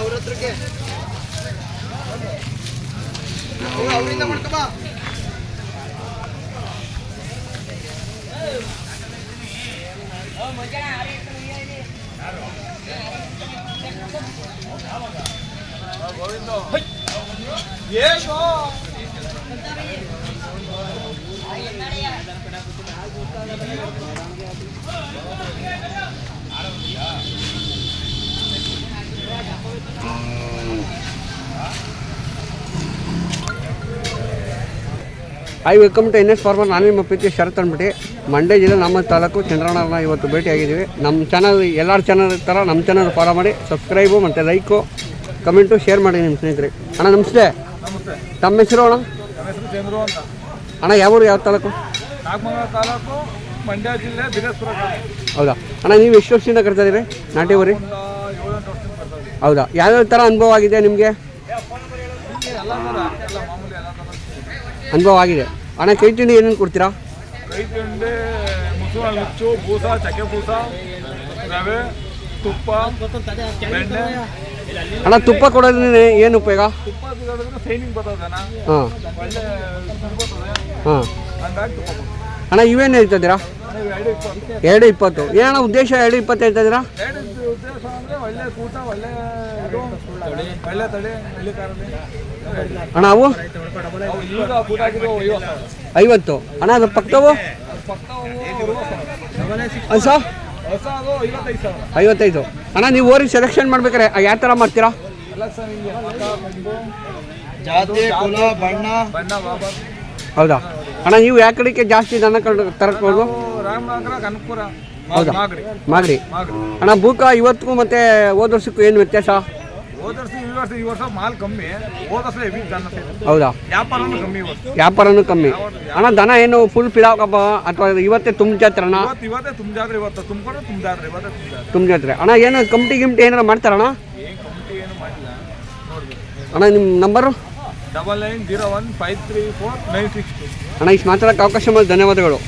ಅವ್ರ ಹತ್ರಕ್ಕೆ ಅವರಿಂದ ಮಾಡ್ಕಬ hi welcome to N S farmer ನಾನು ನಿಮ್ಮ ಪ್ರೀತಿ ಶರತ್ ಅಂದ್ಬಿಟ್ಟು ಮಂಡ್ಯ ಜಿಲ್ಲೆ ನಮ್ಮ ತಾಲೂಕು ಚಂದ್ರಣ್ಣ ಇವತ್ತು ಭೇಟಿಯಾಗಿದ್ದೀವಿ ನಮ್ಮ ಚಾನಲ್ ಎಲ್ಲರ ಚಾನಲ್ ಥರ ನಮ್ಮ ಚಾನಲ್ ಫಾಲೋ ಮಾಡಿ ಸಬ್ಸ್ಕ್ರೈಬು ಮತ್ತು ಲೈಕು ಕಮೆಂಟು ಶೇರ್ ಮಾಡಿ ನಿಮ್ಮ ಸ್ನೇಹಿತರೆ. ಅಣ್ಣ ನಮಸ್ತೆ. ತಮ್ಮ ಹೆಸರು ಅಣ್ಣ? ಅಣ್ಣ ಯಾವ ಊರು ಯಾವ ತಾಲೂಕು? ತಾಲೂಕು ಮಂಡ್ಯ ಜಿಲ್ಲೆ ಹೌದಾ? ಅಣ್ಣ ನೀವು ಎಷ್ಟು ವರ್ಷದಿಂದ ಕಟ್ತಾ ಇದ್ದೀರಿ ನಾಟಿ ಊರಿ. ಹೌದಾ? ಯಾವ್ಯಾವ ಥರ ಅನುಭವ ಆಗಿದೆ ನಿಮಗೆ? ಅನುಭವ ಆಗಿದೆ. ಅಣ್ಣ ಕೈ ತಿಂಡಿ ಏನೇನು ಕೊಡ್ತೀರಾ? ಕೈ ತಿಂಡಿ ಮುಸುಳ ನುಚ್ಚು ಬೂಸ ಚಕ್ಕೆ ಬೂಸ ರವೆ ತುಪ್ಪ ಬೆಣ್ಣೆ. ಅಣ್ಣ ತುಪ್ಪ ಕೊಡೋದ್ರಿಂದ ಏನು ಉಪಯೋಗ? ತುಪ್ಪ ಸೈನಿಂಗ್ ಹಾಂ. ಒಳ್ಳೆ ಹಾಂ. ಹಂಗಾಗಿ ತುಪ್ಪ ಕೊಡ್ತೀವಿ. ಅಣ್ಣ ಇವೇನು ಹೇಳ್ತಿದ್ದೀರಾ ಇದ್ದೀರಾ? ಎರಡು ಇಪ್ಪತ್ತು. ಏನೋ ಉದ್ದೇಶ ಎರಡು ಇಪ್ಪತ್ತು ಉದ್ದೇಶ ಅಂದರೆ ಒಳ್ಳೆ ಕೂಟ ಒಳ್ಳೆ ಅಣ್ಣ ಅವು? ಐವತ್ತು. ಅಣ್ಣ ಅದು ಪಕ್ಕವು ಹೊಸ ಅದು ಐವತ್ತೈದು ಅಣ್ಣ ನೀವು ಓರಿ ಸೆಲೆಕ್ಷನ್ ಮಾಡ್ಬೇಕಾರೆ ಯಾವ ಥರ ಮಾಡ್ತೀರಾ? ಎಲ್ಲ ಸರ್ ಹಿಂಗೆ ಮಕ ಕೊಂಬು ಜಾತಿ ಕುಲ ಬಣ್ಣ. ಬಣ್ಣ ಬಾಬರ್ ಹೌದಾ? ಅಣ್ಣ ನೀವು ಯಾವ ಕಡೆಗೆ ಜಾಸ್ತಿ ದನ ಕನಕಪುರ ಹೌದಾ? ಮಾಗಡಿ. ಅಣ್ಣ ಬೂಕ ಇವತ್ತಿಗೂ ಮತ್ತೆ ಹೋದ ವರ್ಷಕ್ಕೂ ಏನು ವ್ಯತ್ಯಾಸ? ಹೋದ ವರ್ಷ ಈ ವರ್ಷ ಈ ವರ್ಷ ಮಾಲ್ ಕಮ್ಮಿ. ಹೋದ ವರ್ಷ ಹೆವಿ ದನ ಹೌದಾ? ವ್ಯಾಪಾರನೂ ಕಮ್ಮಿ ಇವತ್ತು ವ್ಯಾಪಾರನೂ ಕಮ್ಮಿ. ಅಣ್ಣ ದನ ಏನು ಫುಲ್ ಪಿಡಾಕಪ್ಪ ಅಥವಾ ಇವತ್ತೇ ತುಂಬ ಜಾತ್ರಣ ಇವತ್ತು ಇವತ್ತೇ ತುಂಬ ಜಾತ್ರೆ ಇವತ್ತು ತುಂಬಿಕೊಂಡು ತುಂಬ ಜಾತ್ರೆ ಇವತ್ತೇ ತುಂಬ ಜಾತ್ರೆ. ತುಂಬ ಜಾತ್ರೆ. ಅಣ್ಣ ಏನು ಕಮಿಟಿ ಗಿಮ್ಟಿ ಏನಾರ ಮಾಡ್ತಾರಣ್ಣ ಏನು ಕಮಿಟಿ ಏನು ಮಾಡಿಲ್ಲ. ನೋಡ್ಬೇಕು. ಅಣ್ಣ ನಿಮ್ಮ number double nine zero one five three four nine six ಅಣ್ಣ ಇಷ್ಟು ಮಾತಾಡೋಕ್ಕೆ ಅವಕಾಶ ಮಾಡಿ ಧನ್ಯವಾದಗಳು.